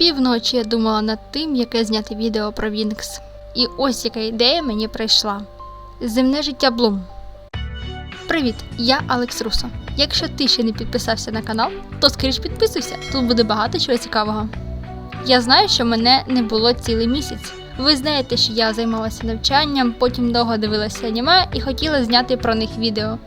Півночі я думала над тим, яке зняти відео про Вінкс. І ось яка ідея мені прийшла: Земне життя Блум. Привіт, я Алекс Русо. Якщо ти ще не підписався на канал, то скоріш підписуйся, тут буде багато чого цікавого. Я знаю, що мене не було цілий місяць. Ви знаєте, що я займалася навчанням, потім довго дивилася аніме і хотіла зняти про них відео.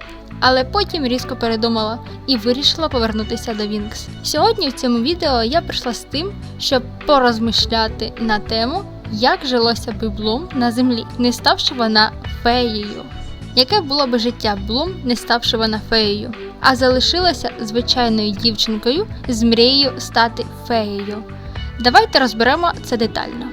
Але потім різко передумала і вирішила повернутися до Вінкс. Сьогодні в цьому відео я прийшла з тим, щоб порозмишляти на тему, як жилося би Блум на землі, не ставши вона феєю. Яке було би життя Блум, не ставши вона феєю, а залишилася звичайною дівчинкою з мрією стати феєю. Давайте розберемо це детально.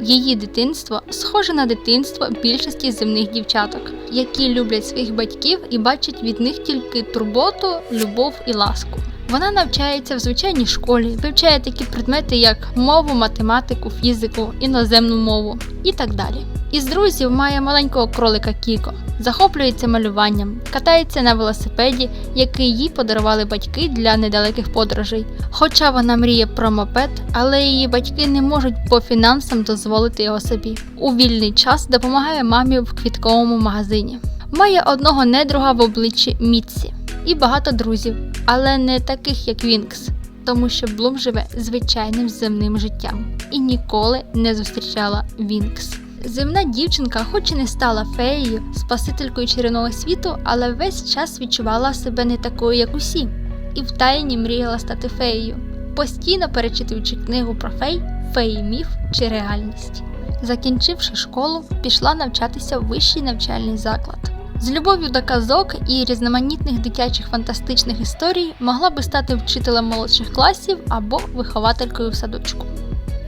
Її дитинство схоже на дитинство більшості земних дівчаток, які люблять своїх батьків і бачать від них тільки турботу, любов і ласку. Вона навчається в звичайній школі, вивчає такі предмети, як мову, математику, фізику, іноземну мову і так далі. Із друзів має маленького кролика Кіко, захоплюється малюванням, катається на велосипеді, який їй подарували батьки для недалеких подорожей. Хоча вона мріє про мопед, але її батьки не можуть по фінансам дозволити його собі. У вільний час допомагає мамі в квітковому магазині. Має одного недруга в обличчі Мітсі і багато друзів, але не таких як Вінкс, тому що Блум живе звичайним земним життям і ніколи не зустрічала Вінкс. Земна дівчинка, хоч і не стала феєю, спасителькою чарівного світу, але весь час відчувала себе не такою, як усі, і втайні мріяла стати феєю, постійно перечитуючи книгу про фей, феї міф чи реальність. Закінчивши школу, пішла навчатися в вищий навчальний заклад. З любов'ю до казок і різноманітних дитячих фантастичних історій могла би стати вчителем молодших класів або вихователькою в садочку.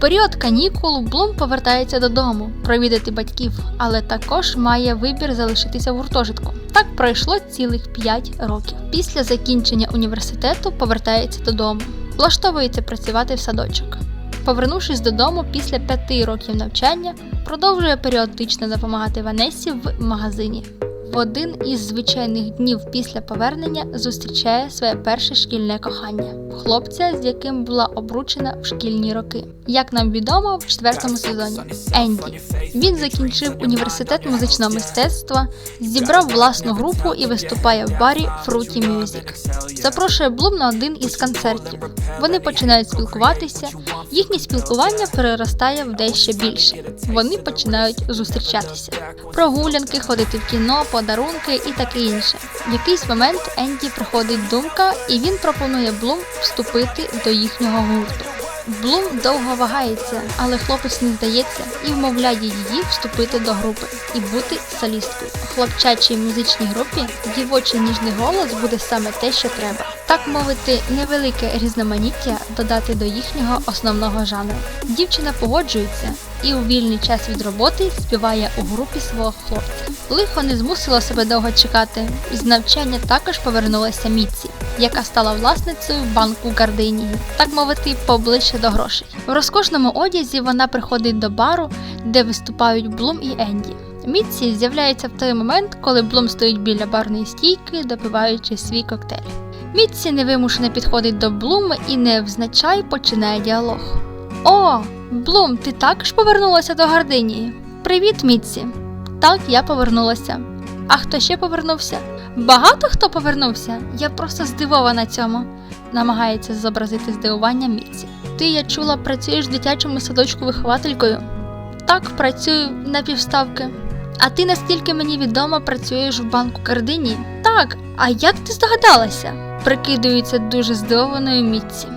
Період канікул Блум повертається додому провідати батьків, але також має вибір залишитися в гуртожитку. Так пройшло цілих 5 років. Після закінчення університету повертається додому, влаштовується працювати в садочок. Повернувшись додому після п'яти років навчання, продовжує періодично допомагати Ванесі в магазині. В один із звичайних днів після повернення зустрічає своє перше шкільне кохання хлопця, з яким була обручена в шкільні роки. Як нам відомо, в четвертому сезоні Енді. Він закінчив університет музичного мистецтва, зібрав власну групу і виступає в барі Fruity Music. Запрошує Блум на один із концертів. Вони починають спілкуватися. Їхнє спілкування переростає в дещо більше. Вони починають зустрічатися. Прогулянки, ходити в кіно, подарунки і таке інше. В якийсь момент Енді приходить думка, і він пропонує Блум вступити до їхнього гурту. Блум довго вагається, але хлопець не здається і вмовляє її вступити до групи і бути солісткою. Хлопчачій музичній групі дівочий ніжний голос буде саме те, що треба. Так мовити, невелике різноманіття додати до їхнього основного жанру. Дівчина погоджується і у вільний час від роботи співає у групі свого хлопця. Лихо не змусило себе довго чекати. З навчання також повернулася Міці, яка стала власницею банку Гардинії, так мовити, поближче до грошей. В розкошному одязі вона приходить до бару, де виступають Блум і Енді. Міці з'являється в той момент, коли Блум стоїть біля барної стійки, допиваючи свій коктейль. Міці невимушено підходить до Блум і невзначай починає діалог. О, Блум, ти також повернулася до Гардинії? Привіт, Міці. Так, я повернулася. А хто ще повернувся? Багато хто повернувся? Я просто здивована цьому, намагається зобразити здивування Міці. Ти, я чула, працюєш в дитячому садочку вихователькою? Так, працюю на півставки. А ти, наскільки мені відомо, працюєш в банку Кардині? Так, а як ти здогадалася? Прикидується дуже здивованою Міці.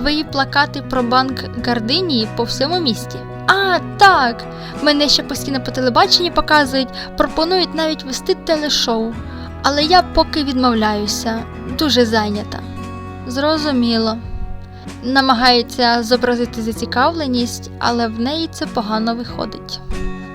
Твої плакати про банк Гардинії по всьому місті. А, так. Мене ще постійно по телебаченні показують, пропонують навіть вести телешоу. Але я поки відмовляюся, дуже зайнята. Зрозуміло. Намагається зобразити зацікавленість, але в неї це погано виходить.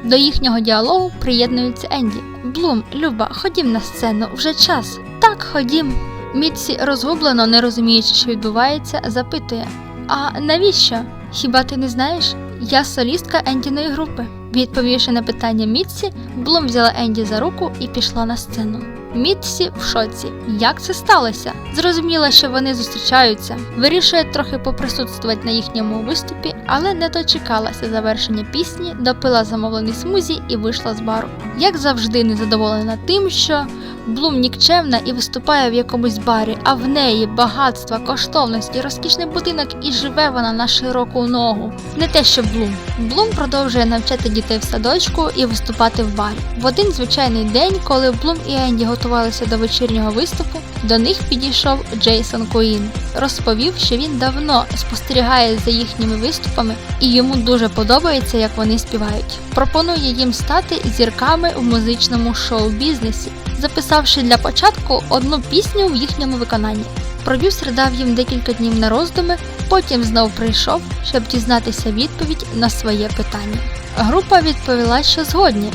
До їхнього діалогу приєднується Енді. Блум, Люба, ходім на сцену, вже час. Так, ходім. Мітсі розгублено, не розуміючи, що відбувається, запитує: А навіщо? Хіба ти не знаєш? Я солістка Ендіної групи. Відповівши на питання Міці, Блум взяла Енді за руку і пішла на сцену. Мітсі в шоці. Як це сталося? Зрозуміла, що вони зустрічаються. Вирішує трохи поприсутствувати на їхньому виступі, але не дочекалася завершення пісні, допила замовлений смузі і вийшла з бару. Як завжди, незадоволена тим, що Блум нікчемна і виступає в якомусь барі, а в неї багатства, коштовності, розкішний будинок і живе вона на широку ногу. Не те, що Блум. Блум продовжує навчати дітей в садочку і виступати в барі. В один звичайний день, коли Блум і Енді готувалися до вечірнього виступу, до них підійшов Джейсон Куін. Розповів, що він давно спостерігає за їхніми виступами і йому дуже подобається, як вони співають. Пропонує їм стати зірками в музичному шоу-бізнесі, записавши для початку одну пісню в їхньому виконанні. Продюсер дав їм декілька днів на роздуми, потім знов прийшов, щоб дізнатися відповідь на своє питання. Група відповіла, що згодні.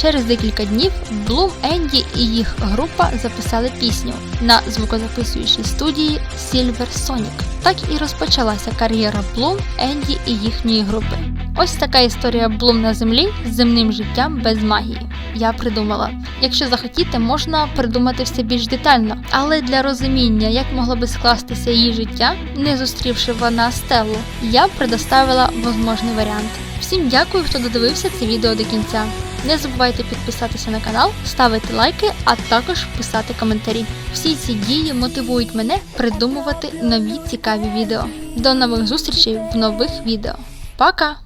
Через декілька днів Блум, Енді і їх група записали пісню на звукозаписуючій студії Silver Sonic. Так і розпочалася кар'єра Блум, Енді і їхньої групи. Ось така історія Блум на землі з земним життям без магії. Я придумала. Якщо захотіти, можна придумати все більш детально, але для розуміння, як могло би скластися її життя, не зустрівши вона Стеллу, я предоставила можливий варіант. Всім дякую, хто додивився це відео до кінця. Не забувайте підписатися на канал, ставити лайки, а також писати коментарі. Всі ці дії мотивують мене придумувати нові цікаві відео. До нових зустрічей в нових відео. Пока!